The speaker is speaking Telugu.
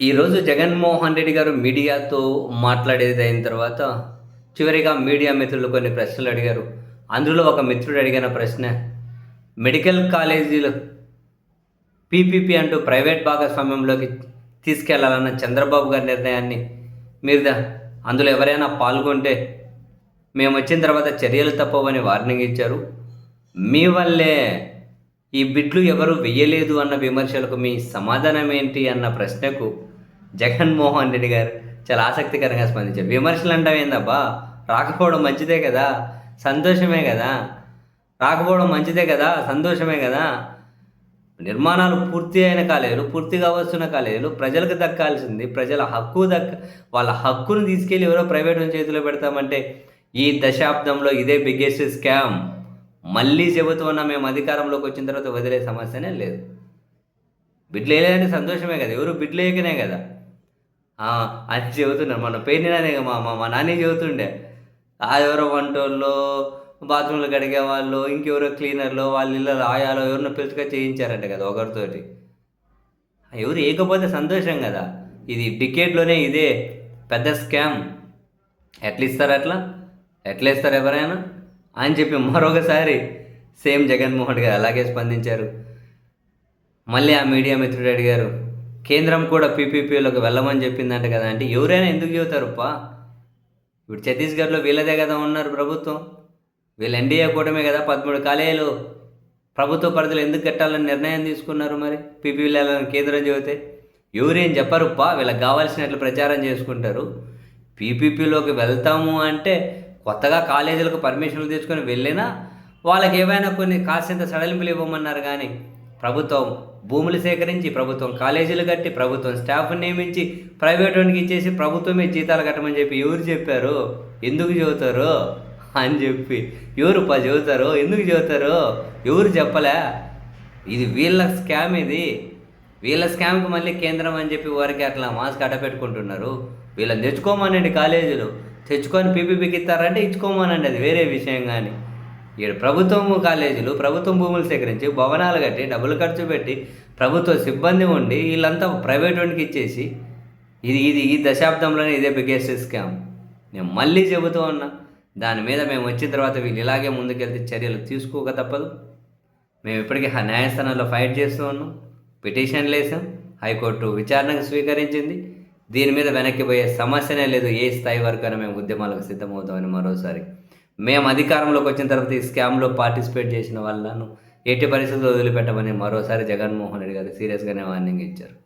ఈరోజు జగన్మోహన్ రెడ్డి గారు మీడియాతో మాట్లాడేది అయిన తర్వాత చివరిగా మీడియా మిత్రులు కొన్ని ప్రశ్నలు అడిగారు. అందులో ఒక మిత్రుడు అడిగిన ప్రశ్న మెడికల్ కాలేజీలు పీపీపీ అంటూ ప్రైవేట్ భాగస్వామ్యంలోకి తీసుకెళ్ళాలన్న చంద్రబాబు గారి నిర్ణయాన్ని మీరు అందులో ఎవరైనా పాల్గొంటే మేము వచ్చిన తర్వాత చర్యలు తప్పవని వార్నింగ్ ఇచ్చారు. మీ వల్లే ఈ బిడ్లు ఎవరు వెయ్యలేదు అన్న విమర్శలకు మీ సమాధానం ఏంటి? అన్న ప్రశ్నకు జగన్మోహన్ రెడ్డి గారు చాలా ఆసక్తికరంగా స్పందించారు. విమర్శలు అంటావేందబ్బా రాకపోవడం మంచిదే కదా? సంతోషమే కదా? రాకపోవడం మంచిదే కదా? సంతోషమే కదా? నిర్మాణాలు పూర్తి అయిన కాలేజీలు పూర్తి కావాల్సిన కాలేజీలు ప్రజలకు దక్కాల్సింది ప్రజల హక్కు దక్క వాళ్ళ హక్కును తీసుకెళ్ళి ఎవరో ప్రైవేట్ చేతిలో పెడతామంటే ఈ దశాబ్దంలో ఇదే బిగ్గెస్ట్ స్కామ్ మళ్ళీ చెబుతూ ఉన్నా మేము అధికారంలోకి వచ్చిన తర్వాత వదిలే సమస్యనే లేదు. బిడ్లు వేయలేదంటే సంతోషమే కదా? ఎవరు బిడ్లు వేయకనే కదా? అది అని చెబుతున్నారు మన పేరునే మా మా మా నాని చెబుతుండే. ఆ ఎవరో వంటోళ్ళు బాత్రూంలో కడిగే వాళ్ళు ఇంకెవరో క్లీనర్లు వాళ్ళ ఇళ్ళలో ఆయాలో ఎవరినో పిలుచుగా చేయించారంట కదా ఒకరితోటి. ఎవరు ఏకపోతే సంతోషం కదా. ఇది టికెట్లోనే ఇదే పెద్ద స్కామ్. ఎట్లా ఇస్తారు అట్లా? ఎట్లా ఇస్తారు ఎవరైనా? అని చెప్పి మరొకసారి సేమ్ జగన్మోహన్ గారు అలాగే స్పందించారు. మళ్ళీ ఆ మీడియా మిత్రుడు అడిగారు కేంద్రం కూడా పీపీపీలోకి వెళ్ళమని చెప్పిందంట కదా అంటే ఎవరైనా ఎందుకు చెబుతారుపా ఇప్పుడు ఛత్తీస్గఢ్లో వీళ్ళదే కదా ఉన్నారు ప్రభుత్వం. వీళ్ళు ఎన్డీఏ కూటమే కదా పదమూడు కాలేజీలు ప్రభుత్వ పరిధిలో ఎందుకు కట్టాలని నిర్ణయం తీసుకున్నారు మరి? పీపీలను కేంద్రం చెబితే ఎవరేం చెప్పరుప్పా? వీళ్ళకి కావాల్సినట్లు ప్రచారం చేసుకుంటారు. పీపీపీలోకి వెళ్తాము అంటే కొత్తగా కాలేజీలకు పర్మిషన్లు తీసుకొని వెళ్ళినా వాళ్ళకి ఏవైనా కొన్ని కాసింత సడలింపులు ఇవ్వమన్నారు కానీ ప్రభుత్వం భూములు సేకరించి ప్రభుత్వం కాలేజీలు కట్టి ప్రభుత్వం స్టాఫ్ నియమించి ప్రైవేట్ వానికి ఇచ్చేసి ప్రభుత్వమే జీతాలు కట్టమని చెప్పి ఎవరు చెప్పారు? ఎందుకు చెబుతారు? అని చెప్పి. ఎవరు పా చెబుతారు? ఎందుకు చెబుతారు? ఎవరు చెప్పలే? ఇది వీళ్ళ స్కామ్ ఇది. వీళ్ళ స్కామ్కి మళ్ళీ కేంద్రం అని చెప్పి వారికి అట్లా మాస్క్ అడ్డపెట్టుకుంటున్నారు వీళ్ళని తెచ్చుకోమనండి కాలేజీలు. తెచ్చుకొని పీపీపీకి ఇస్తారంటే ఇచ్చుకోమనండి అది వేరే విషయం కానీ. ఈడు ప్రభుత్వం కాలేజీలు ప్రభుత్వం భూములు సేకరించి భవనాలు కట్టి డబ్బులు ఖర్చు పెట్టి ప్రభుత్వ సిబ్బంది ఉండి వీళ్ళంతా ప్రైవేట్ వాడికి ఇచ్చేసి ఇది ఇది ఈ దశాబ్దంలోనే ఇదే బిగ్గెస్ట్ స్కామ్. నేను మళ్ళీ చెబుతూ ఉన్నా దాని మీద మేము వచ్చిన తర్వాత వీళ్ళు ఇలాగే ముందుకెళ్తే చర్యలు తీసుకోక తప్పదు. మేము ఇప్పటికీ న్యాయస్థానంలో ఫైట్ చేస్తూ ఉన్నాం పిటిషన్లు వేసాం హైకోర్టు విచారణకు స్వీకరించింది. దీని మీద వెనక్కి పోయే సమస్యనే లేదు ఏ స్థాయి వరకైనా మేము ఉద్యమాలకు సిద్ధమవుతామని మరోసారి మేము అధికారంలోకి వచ్చిన తర్వాత ఈ స్కామ్లో పార్టిసిపేట్ చేసిన వాళ్ళను ఎట్టి పరిస్థితుల్లో వదిలిపెట్టమని మరోసారి జగన్మోహన్ రెడ్డి గారు సీరియస్గానే వార్నింగ్ ఇచ్చారు.